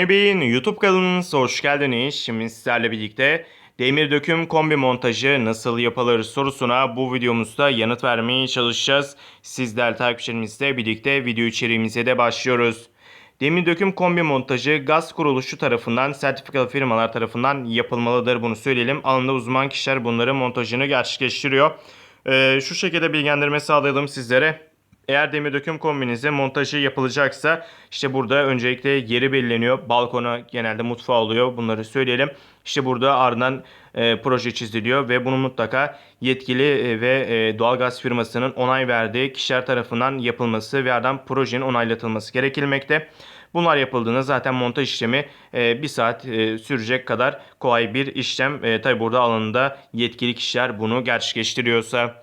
Bey'in YouTube kanalınıza hoş geldiniz. Şimdi sizlerle birlikte demir döküm kombi montajı nasıl yapılır sorusuna bu videomuzda yanıt vermeye çalışacağız. Sizler takipçilerimizle birlikte video içeriğimize de başlıyoruz. Demir döküm kombi montajı gaz kuruluşu tarafından sertifikalı firmalar tarafından yapılmalıdır. Bunu söyleyelim. Alanında uzman kişiler bunların montajını gerçekleştiriyor. Ee, şu şekilde bilgilendirme sağlayalım sizlere. Eğer demir döküm kombinize montajı yapılacaksa işte burada öncelikle yeri belirleniyor. Balkona genelde mutfağı oluyor. Bunları söyleyelim. İşte burada ardından e, proje çiziliyor ve bunu mutlaka yetkili e, ve e, doğalgaz firmasının onay verdiği kişiler tarafından yapılması ve ardından projenin onaylatılması gerekilmekte. Bunlar yapıldığında zaten montaj işlemi e, bir saat e, sürecek kadar kolay bir işlem. E, Tabi burada alanında yetkili kişiler bunu gerçekleştiriyorsa.